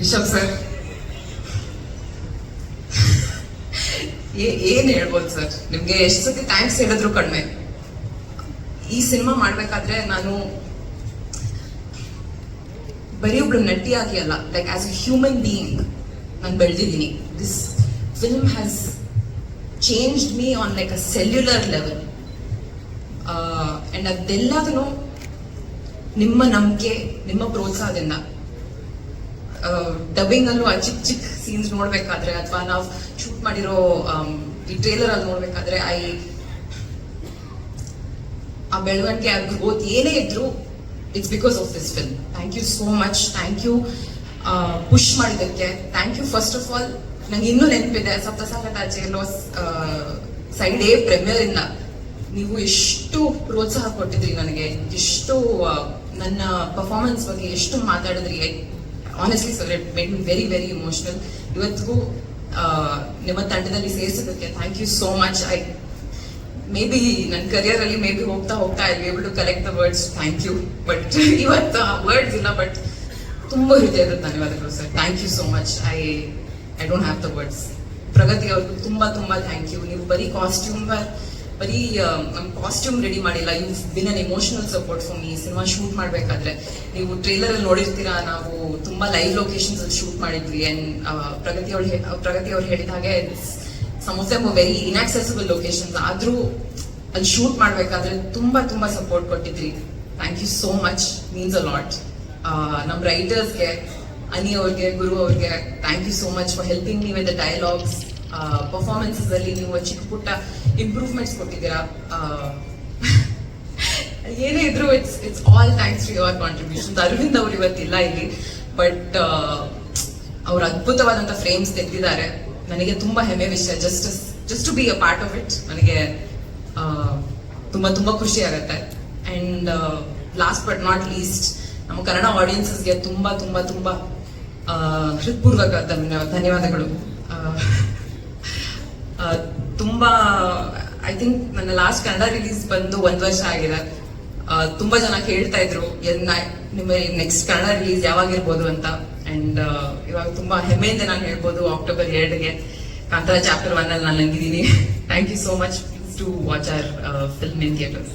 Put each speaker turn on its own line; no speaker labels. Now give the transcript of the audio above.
Rishabh sir ಏನ್ ಹೇಳ್ಬೋದು sir? ನಿಮ್ಗೆ ಎಷ್ಟು ಸತಿ ಥ್ಯಾಂಕ್ಸ್ ಹೇಳಿದ್ರು ಕಡಿಮೆ ಈ ಸಿನಿಮಾ ಮಾಡ್ಬೇಕಾದ್ರೆ ನಾನು ಬರೀ ಒಬ್ಳು ನಟಿಯಾಗಿ ಅಲ್ಲ like as a human being ನಾನು ಬೆಳೆದಿದ್ದೀನಿ. This film has changed me on like a cellular level and ಅದೆಲ್ಲದನ್ನು ನಿಮ್ಮ ನಂಬಿಕೆ, ನಿಮ್ಮ ಪ್ರೋತ್ಸಾಹದಿಂದ ಡಬ್ಬಿಂಗ್ ಅಲ್ಲೂ ಆ ಚಿಕ್ಕ ಚಿಕ್ಕ ಸೀನ್ಸ್ ನೋಡ್ಬೇಕಾದ್ರೆ ಅಥವಾ ನಾವು ಶೂಟ್ ಮಾಡಿರೋ ಈ ಟ್ರೇಲರ್ ಅಲ್ಲಿ ನೋಡ್ಬೇಕಾದ್ರೆ ಐ, ಆ ಬೆಳವಣಿಗೆ ಆ ಗ್ರೋತ್ ಏನೇ ಇದ್ರು it's because of this film thank you so much thank you push ಮಾಡಿದ್ದಕ್ಕೆ. Thank you first of all ನಂಗೆ ಇನ್ನೂ ನೆನಪಿದೆ ಸಪ್ತಸಾಗತಾಚೆ ಎಲ್ಲೋ ಸೈಡ್ ಎ ಪ್ರೆಮಿಯರ್ ಇಂದ ನೀವು ಎಷ್ಟು ಪ್ರೋತ್ಸಾಹ ಕೊಟ್ಟಿದ್ರಿ ನನಗೆ? ಎಷ್ಟು ನನ್ನ ಪರ್ಫಾರ್ಮೆನ್ಸ್ ಬಗ್ಗೆ ಎಷ್ಟು ಮಾತಾಡಿದ್ರಿ? Honestly sir it made me very very emotional ಇವತ್ತಿಗೂ ಆ, ನಿಮ್ಮ ತಂಡದಲ್ಲಿ ಸೇರಿಸೋದಕ್ಕೆ thank you so much I may be ನನ್ನ ಕರಿಯರ್ ಅಲ್ಲಿ ಮೇ ಬಿ ಹೋಗ್ತಾ ಹೋಗ್ತಾ I able to collect the words thank you but ಇವತ್ತು ವರ್ಡ್ಸ್ ಇಲ್ಲ ಬಟ್ ತುಂಬ ಹೃದಯದ ಧನ್ಯವಾದಗಳು sir thank you so much I I don't have the words Pragathi ಅವ್ರಿಗೂ ತುಂಬ ತುಂಬ ಥ್ಯಾಂಕ್ ಯು ನೀವು ಬರೀ ಕಾಸ್ಟ್ಯೂಮ್ ಬರೀ ನಮ್ಮ ಕಾಸ್ಟ್ಯೂಮ್ ರೆಡಿ ಮಾಡಿಲ್ಲ. You been an emotional support for me cinema shoot ಮಾಡಬೇಕಾದ್ರೆ ನೀವು ಟ್ರೇಲರ್ ಅಲ್ಲಿ ನೋಡಿರ್ತೀರಾ? ನಾವು ತುಂಬಾ ಲೈವ್ ಲೊಕೇಶನ್ಸ್ ಅಲ್ಲಿ ಶೂಟ್ ಮಾಡಿದ್ವಿ. ಅಂಡ್ ಪ್ರಗತಿ ಅವ್ರು ಪ್ರಗತಿ ಅವ್ರು ಹೇಳಿದ ಹಾಗೆ ಸಮ್ ವೆರಿ ಇನ್ಆಕ್ಸೆಸಿಬಲ್ ಲೊಕೇಶನ್ಸ್ ಆದರೂ ಅಲ್ಲಿ ಶೂಟ್ ಮಾಡಬೇಕಾದ್ರೆ ತುಂಬಾ ತುಂಬಾ support ಕೊಟ್ಟಿದ್ರಿ. Thank you so much means a lot ನಮ್ಮ ರೈಟರ್ಸ್ಗೆ ಅನಿ ಅವ್ರಿಗೆ, ಗುರು ಅವ್ರಿಗೆ thank you so much for helping me with the dialogues performances ಅಲ್ಲಿ ನೀವು ಚಿಕ್ಕ ಪುಟ್ಟ ಇಂಪ್ರೂವ್ಮೆಂಟ್ಸ್ ಕೊಟ್ಟಿದ್ದೀರಾ? ಏನೇ ಇದ್ರು it's it's all thanks to your contribution Aravind ಅವ್ರು ಇವತ್ತಿಲ್ಲ ಇಲ್ಲಿ ಬಟ್ ಅವ್ರು ಅದ್ಭುತವಾದಂತ ಫ್ರೇಮ್ಸ್ ತೆಗೆದಿದ್ದಾರೆ. ನನಗೆ ತುಂಬಾ ಹೆಮ್ಮೆ ವಿಷಯ. Just just to be a part of it ನನಗೆ ತುಂಬಾ ತುಂಬಾ ಖುಷಿ ಆಗುತ್ತೆ. And last but not least ನಮ್ಮ ಕನ್ನಡ ಆಡಿಯನ್ಸಸ್ಗೆ ತುಂಬಾ ತುಂಬಾ ತುಂಬಾ ಹೃತ್ಪೂರ್ವಕ ಧನ್ಯ- ಧನ್ಯವಾದಗಳು. ತುಂಬಾ ಐ ಥಿಂಕ್ ನನ್ನ ಲಾಸ್ಟ್ ಕನ್ನಡ ರಿಲೀಸ್ ಬಂದು ಒಂದ್ ವರ್ಷ ಆಗಿದೆ. ತುಂಬಾ ಜನ ಕೇಳ್ತಾ ಇದ್ರು ನಿಮ್ಮ ನೆಕ್ಸ್ಟ್ ಕನ್ನಡ ರಿಲೀಸ್ ಯಾವಾಗಿರ್ಬೋದು ಅಂತ. ಅಂಡ್ ಇವಾಗ ತುಂಬಾ ಹೆಮ್ಮೆಯಿಂದ ನಾನು ಹೇಳ್ಬೋದು ಅಕ್ಟೋಬರ್ ಎರಡ್ಗೆ. ಕಾಂತಾರ ಚಾಪ್ಟರ್ ಒನ್ ಅಲ್ಲಿ ನಾನು ನಂಗಿದ್ದೀನಿ. Thank you so much to watch our film in theatres